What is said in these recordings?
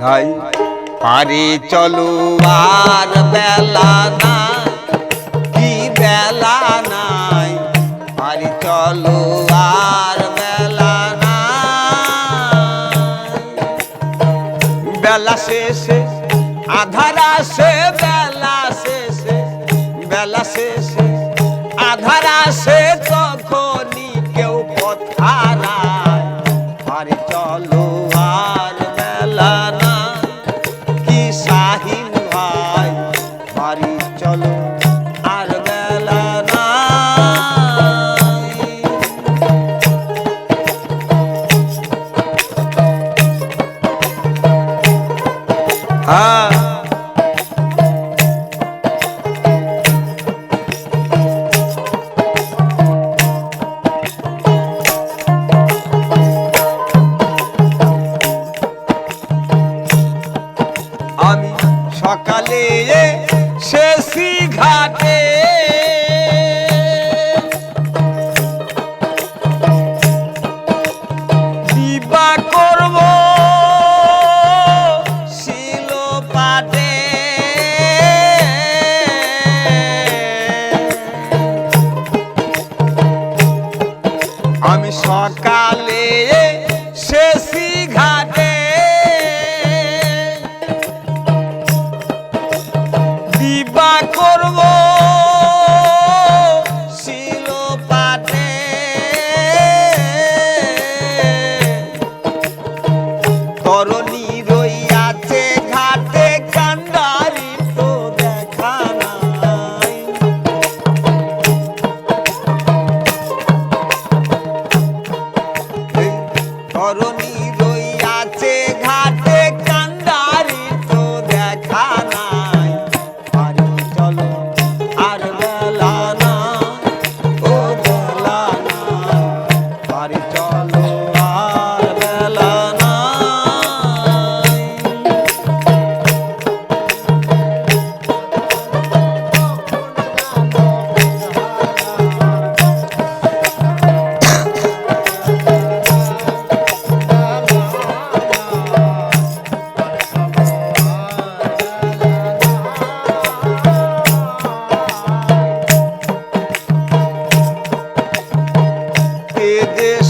তাই পারি চলো আর বেলা না কি বেলা নাই? পারি চলো আর বেলা না বেলা শেষে, আধারা শেষ বাড়ি চলো আর বেলা হ্যাঁ। আমি সকাল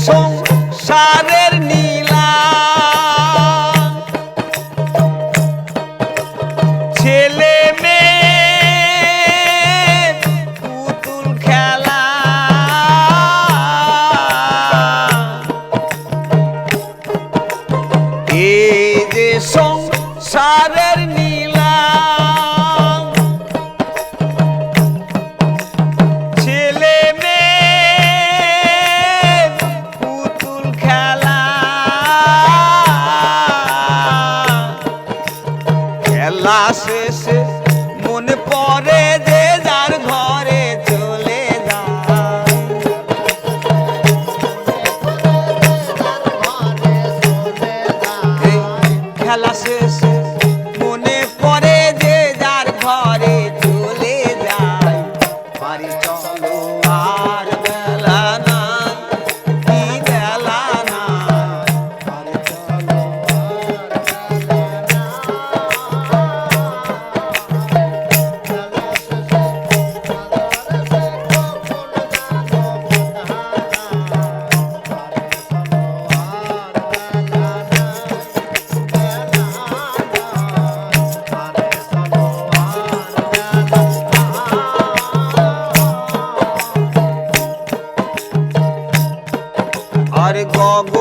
সংসারের নীলা। ছেলে মেয়ে পুতুল খেলা। এই যে সংসারের নীলা হেলাসে 먹어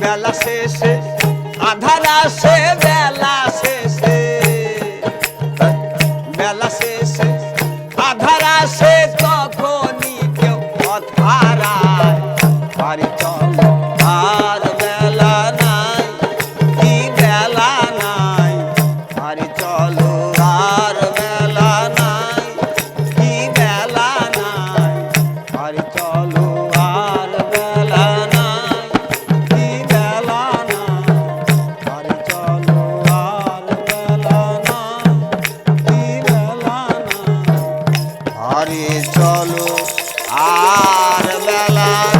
বেলা শেষে আধার আসে বেলা শেষে চলো আর বেলা